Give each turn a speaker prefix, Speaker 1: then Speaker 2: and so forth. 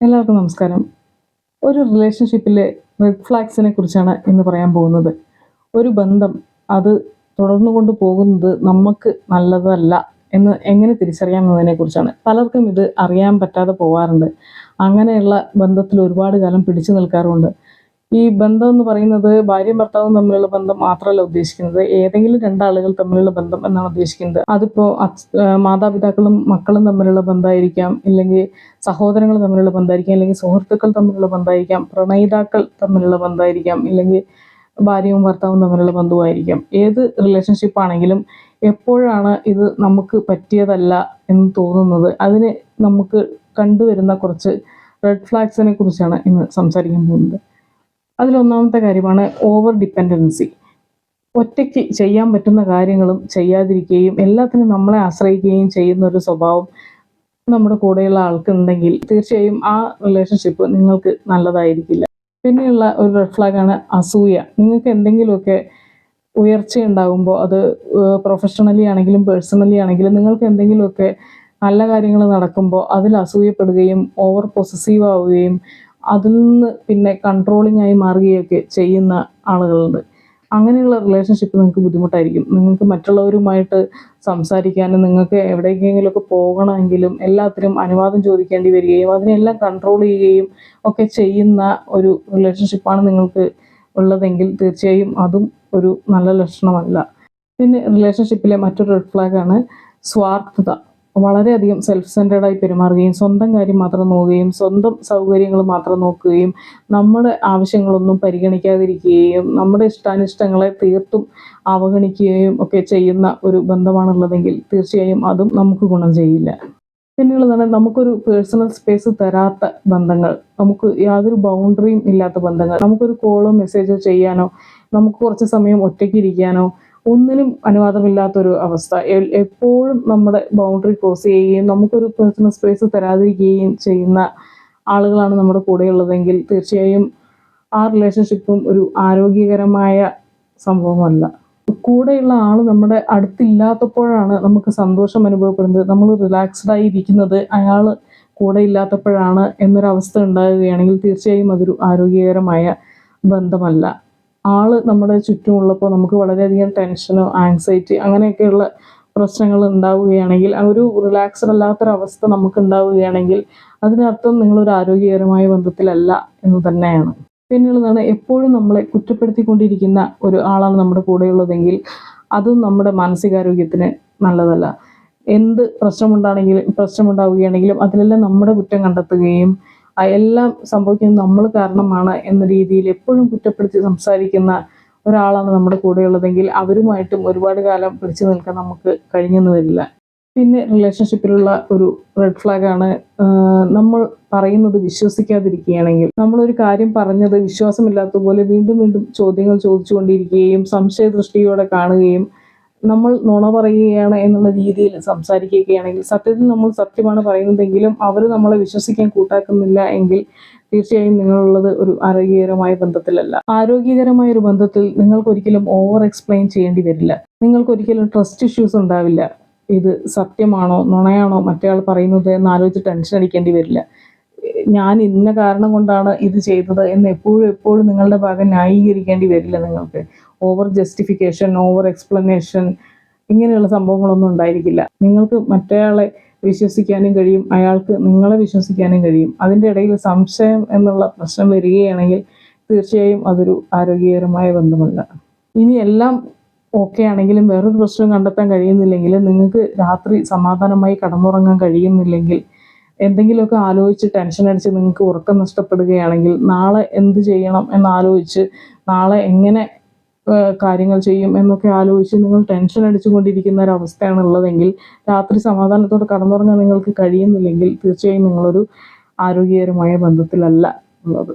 Speaker 1: എല്ലാവർക്കും നമസ്കാരം. ഒരു റിലേഷൻഷിപ്പിലെ റെഡ് ഫ്ലാഗ്സിനെ കുറിച്ചാണ് ഇന്ന് പറയാൻ പോകുന്നത്. ഒരു ബന്ധം അത് തുടർന്നു കൊണ്ട് പോകുന്നത് നമുക്ക് നല്ലതല്ല എന്ന് എങ്ങനെ തിരിച്ചറിയാമെന്നതിനെ കുറിച്ചാണ്. പലർക്കും ഇത് അറിയാൻ പറ്റാതെ പോവാറുണ്ട്. അങ്ങനെയുള്ള ബന്ധത്തിൽ ഒരുപാട് കാലം പിടിച്ചു നിൽക്കാറുമുണ്ട്. ഈ ബന്ധം എന്ന് പറയുന്നത് ഭാര്യയും ഭർത്താവും തമ്മിലുള്ള ബന്ധം മാത്രമല്ല ഉദ്ദേശിക്കുന്നത്. ഏതെങ്കിലും രണ്ടാളുകൾ തമ്മിലുള്ള ബന്ധം എന്നാണ് ഉദ്ദേശിക്കുന്നത്. അതിപ്പോ മാതാപിതാക്കളും മക്കളും തമ്മിലുള്ള ബന്ധമായിരിക്കാം. ഇല്ലെങ്കിൽ സഹോദരങ്ങൾ തമ്മിലുള്ള ബന്ധമായിരിക്കാം. അല്ലെങ്കിൽ സുഹൃത്തുക്കൾ തമ്മിലുള്ള ബന്ധമായിരിക്കാം. പ്രണയിതാക്കൾ തമ്മിലുള്ള ബന്ധമായിരിക്കാം. ഇല്ലെങ്കിൽ ഭാര്യയും ഭർത്താവും തമ്മിലുള്ള ബന്ധുവായിരിക്കാം ഏത് റിലേഷൻഷിപ്പ് ആണെങ്കിലും എപ്പോഴാണ് ഇത് നമുക്ക് പറ്റിയതല്ല എന്ന് തോന്നുന്നത്. അതിന് നമുക്ക് കണ്ടുവരുന്ന കുറച്ച് റെഡ് ഫ്ലാഗ്സിനെ കുറിച്ചാണ് ഇന്ന് സംസാരിക്കാൻ പോകുന്നത്. അതിലൊന്നാമത്തെ കാര്യമാണ് ഓവർ ഡിപ്പെൻഡൻസി ഒറ്റയ്ക്ക് ചെയ്യാൻ പറ്റുന്ന കാര്യങ്ങളും ചെയ്യാതിരിക്കുകയും എല്ലാത്തിനും നമ്മളെ ആശ്രയിക്കുകയും ചെയ്യുന്ന ഒരു സ്വഭാവം നമ്മുടെ കൂടെയുള്ള ആൾക്കുണ്ടെങ്കിൽ തീർച്ചയായും ആ റിലേഷൻഷിപ്പ് നിങ്ങൾക്ക് നല്ലതായിരിക്കില്ല. പിന്നെയുള്ള ഒരു റെഡ് ഫ്ലാഗാണ് അസൂയ. നിങ്ങൾക്ക് എന്തെങ്കിലുമൊക്കെ ഉയർച്ച ഉണ്ടാകുമ്പോൾ അത് പ്രൊഫഷണലി ആണെങ്കിലും പേഴ്സണലി ആണെങ്കിലും നിങ്ങൾക്ക് എന്തെങ്കിലുമൊക്കെ നല്ല കാര്യങ്ങൾ നടക്കുമ്പോൾ അതിൽ അസൂയപ്പെടുകയും ഓവർ പൊസസീവ് ആവുകയും അതിൽ നിന്ന് പിന്നെ കൺട്രോളിംഗ് ആയി മാറുകയൊക്കെ ചെയ്യുന്ന ആളുകളുണ്ട്. അങ്ങനെയുള്ള റിലേഷൻഷിപ്പ് നിങ്ങൾക്ക് ബുദ്ധിമുട്ടായിരിക്കും. നിങ്ങൾക്ക് മറ്റുള്ളവരുമായിട്ട് സംസാരിക്കാനും നിങ്ങൾക്ക് എവിടേക്കെങ്കിലുമൊക്കെ പോകണമെങ്കിലും എല്ലാത്തിനും അനുവാദം ചോദിക്കേണ്ടി വരികയും അതിനെല്ലാം കൺട്രോൾ ചെയ്യുകയും ഒക്കെ ചെയ്യുന്ന ഒരു റിലേഷൻഷിപ്പാണ് നിങ്ങൾക്ക് ഉള്ളതെങ്കിൽ തീർച്ചയായും അതും ഒരു നല്ല ലക്ഷണമല്ല. പിന്നെ റിലേഷൻഷിപ്പിലെ മറ്റൊരു റെഡ് ഫ്ലാഗാണ് സ്വാർത്ഥത. വളരെയധികം സെൽഫ് സെന്റേഡായി പെരുമാറുകയും സ്വന്തം കാര്യം മാത്രം നോക്കുകയും സ്വന്തം സൗകര്യങ്ങൾ മാത്രം നോക്കുകയും നമ്മുടെ ആവശ്യങ്ങളൊന്നും പരിഗണിക്കാതിരിക്കുകയും നമ്മുടെ ഇഷ്ടാനിഷ്ടങ്ങളെ തീർത്തും അവഗണിക്കുകയും ഒക്കെ ചെയ്യുന്ന ഒരു ബന്ധമാണുള്ളതെങ്കിൽ തീർച്ചയായും അതും നമുക്ക് ഗുണം ചെയ്യില്ല. പിന്നെയുള്ളതാണ് നമുക്കൊരു പേഴ്സണൽ സ്പേസ് തരാത്ത ബന്ധങ്ങൾ നമുക്ക് യാതൊരു ബൗണ്ടറിയും ഇല്ലാത്ത ബന്ധങ്ങൾ നമുക്കൊരു കോളോ മെസ്സേജോ ചെയ്യാനോ നമുക്ക് കുറച്ച് സമയം ഒറ്റയ്ക്കിരിക്കാനോ ഒന്നിനും അനുവാദമില്ലാത്തൊരു അവസ്ഥ. എപ്പോഴും നമ്മുടെ ബൗണ്ടറി ക്രോസ് ചെയ്യുകയും നമുക്കൊരു പേഴ്സണൽ സ്പേസ് തരാതിരിക്കുകയും ചെയ്യുന്ന ആളുകളാണ് നമ്മുടെ കൂടെയുള്ളതെങ്കിൽ തീർച്ചയായും ആ റിലേഷൻഷിപ്പും ഒരു ആരോഗ്യകരമായ സംഭവമല്ല. കൂടെയുള്ള ആൾ നമ്മുടെ അടുത്തില്ലാത്തപ്പോഴാണ് നമുക്ക് സന്തോഷം അനുഭവപ്പെടുന്നത്. നമ്മൾ റിലാക്സ്ഡ് ആയി ഇരിക്കുന്നത് അയാൾ കൂടെ ഇല്ലാത്തപ്പോഴാണ് എന്നൊരവസ്ഥ ഉണ്ടാകുകയാണെങ്കിൽ തീർച്ചയായും അതൊരു ആരോഗ്യകരമായ ബന്ധമല്ല. ആൾ നമ്മുടെ ചുറ്റുമുള്ളപ്പോൾ നമുക്ക് വളരെയധികം ടെൻഷനോ ആങ്സൈറ്റി അങ്ങനെയൊക്കെയുള്ള പ്രശ്നങ്ങൾ ഉണ്ടാവുകയാണെങ്കിൽ ഒരു റിലാക്സ്ഡ് അല്ലാത്തൊരവസ്ഥ നമുക്ക് ഉണ്ടാവുകയാണെങ്കിൽ അതിനർത്ഥം നിങ്ങളൊരു ആരോഗ്യകരമായ ബന്ധത്തിലല്ല എന്ന് തന്നെയാണ്. പിന്നെയുള്ളതാണ് എപ്പോഴും നമ്മളെ കുറ്റപ്പെടുത്തിക്കൊണ്ടിരിക്കുന്ന ഒരു ആളാണ് നമ്മുടെ കൂടെയുള്ളതെങ്കിൽ അതും നമ്മുടെ മാനസികാരോഗ്യത്തിന് നല്ലതല്ല. എന്ത് പ്രശ്നമുണ്ടാണെങ്കിലും പ്രശ്നമുണ്ടാവുകയാണെങ്കിലും അതിലെല്ലാം നമ്മുടെ കുറ്റം കണ്ടെത്തുകയും എല്ലാം സംഭവിക്കുന്നത് നമ്മൾ കാരണമാണ് എന്ന രീതിയിൽ എപ്പോഴും കുറ്റപ്പെടുത്തി സംസാരിക്കുന്ന ഒരാളാണ് നമ്മുടെ കൂടെയുള്ളതെങ്കിൽ അവരുമായിട്ടും ഒരുപാട് കാലം പിടിച്ചു നിൽക്കാൻ നമുക്ക് കഴിഞ്ഞെന്ന് വരില്ല പിന്നെ റിലേഷൻഷിപ്പിലുള്ള ഒരു റെഡ് ഫ്ലാഗാണ് നമ്മൾ പറയുന്നത് വിശ്വസിക്കാതിരിക്കുകയാണെങ്കിൽ നമ്മളൊരു കാര്യം പറഞ്ഞത് വിശ്വാസമില്ലാത്തതുപോലെ വീണ്ടും വീണ്ടും ചോദ്യങ്ങൾ ചോദിച്ചുകൊണ്ടിരിക്കുകയും സംശയദൃഷ്ടിയോടെ കാണുകയും നമ്മൾ നുണ പറയുകയാണ് എന്നുള്ള രീതിയിൽ സംസാരിക്കുകയാണെങ്കിൽ സത്യത്തിൽ നമ്മൾ സത്യമാണ് പറയുന്നതെങ്കിലും അവർ നമ്മളെ വിശ്വസിക്കാൻ കൂട്ടാക്കുന്നില്ല എങ്കിൽ തീർച്ചയായും നിങ്ങളുള്ളത് ഒരു ആരോഗ്യകരമായ ബന്ധത്തിലല്ല. ആരോഗ്യകരമായ ഒരു ബന്ധത്തിൽ നിങ്ങൾക്കൊരിക്കലും ഓവർ എക്സ്പ്ലെയിൻ ചെയ്യേണ്ടി വരില്ല. നിങ്ങൾക്കൊരിക്കലും ട്രസ്റ്റ് ഇഷ്യൂസ് ഉണ്ടാവില്ല. ഇത് സത്യമാണോ നുണയാണോ മറ്റേയാൾ പറയുന്നത് എന്ന് ആലോചിച്ച് ടെൻഷൻ അടിക്കേണ്ടി വരില്ല. ഞാൻ ഇന്ന കാരണം കൊണ്ടാണ് ഇത് ചെയ്തത് എന്ന് എപ്പോഴും എപ്പോഴും നിങ്ങളുടെ ഭാഗം ന്യായീകരിക്കേണ്ടി വരില്ല നിങ്ങൾക്ക്. ഓവർ ജസ്റ്റിഫിക്കേഷൻ ഓവർ എക്സ്പ്ലനേഷൻ ഇങ്ങനെയുള്ള സംഭവങ്ങളൊന്നും ഉണ്ടായിരിക്കില്ല. നിങ്ങൾക്ക് മറ്റേയാളെ വിശ്വസിക്കാനും കഴിയും അയാൾക്ക് നിങ്ങളെ വിശ്വസിക്കാനും കഴിയും. അതിന്റെ ഇടയിൽ സംശയം എന്നുള്ള പ്രശ്നം വരികയാണെങ്കിൽ തീർച്ചയായും അതൊരു ആരോഗ്യകരമായ ബന്ധമല്ല. ഇനി എല്ലാം ഓക്കെ ആണെങ്കിലും വേറൊരു പ്രശ്നം കണ്ടെത്താൻ കഴിയുന്നില്ലെങ്കിൽ നിങ്ങൾക്ക് രാത്രി സമാധാനമായി കടന്നുറങ്ങാൻ കഴിയുന്നില്ലെങ്കിൽ എന്തെങ്കിലുമൊക്കെ ആലോചിച്ച് ടെൻഷൻ അടിച്ച് നിങ്ങൾക്ക് ഉറക്കം നഷ്ടപ്പെടുകയാണെങ്കിൽ നാളെ എന്ത് ചെയ്യണം എന്നാലോചിച്ച് നാളെ എങ്ങനെ കാര്യങ്ങൾ ചെയ്യും എന്നൊക്കെ ആലോചിച്ച് നിങ്ങൾ ടെൻഷൻ അടിച്ചുകൊണ്ടിരിക്കുന്ന ഒരു അവസ്ഥയാണ് ഉള്ളതെങ്കിൽ രാത്രി സമാധാനത്തോടെ കടന്നുറങ്ങാൻ നിങ്ങൾക്ക് കഴിയുന്നില്ലെങ്കിൽ തീർച്ചയായും നിങ്ങളൊരു ആരോഗ്യകരമായ ബന്ധത്തിലല്ല ഉള്ളത്.